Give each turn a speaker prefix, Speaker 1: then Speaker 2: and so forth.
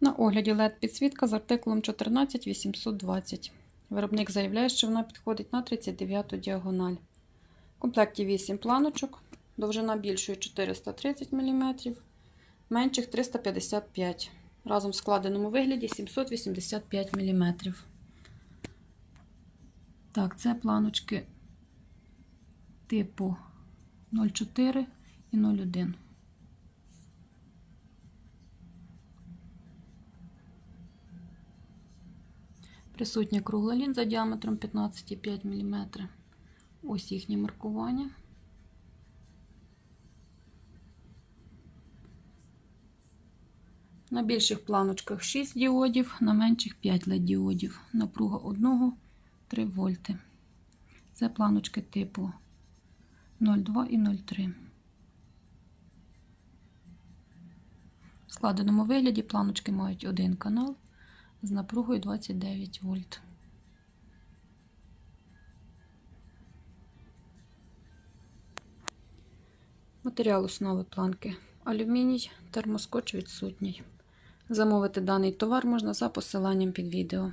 Speaker 1: На огляді LED підсвітка з артикулом 14820. Виробник заявляє, що вона підходить на 39 діагональ. В комплекті 8 планочок, довжина більшої 430 мм, менших 355 Разом в складеному вигляді 785 мм. Так, це планочки типу 0,4 і 0,1. Присутня кругла лінза діаметром 15,5 мм. Ось їхнє маркування. На більших планочках 6 діодів, на менших 5 LED діодів. Напруга 1 3 вольти. Це планочки типу 0,2 і 0,3. В складеному вигляді планочки мають один канал з напругою 29 вольт. Матеріал основи планки алюміній, термоскоч відсутній. Замовити даний товар можна за посиланням під відео.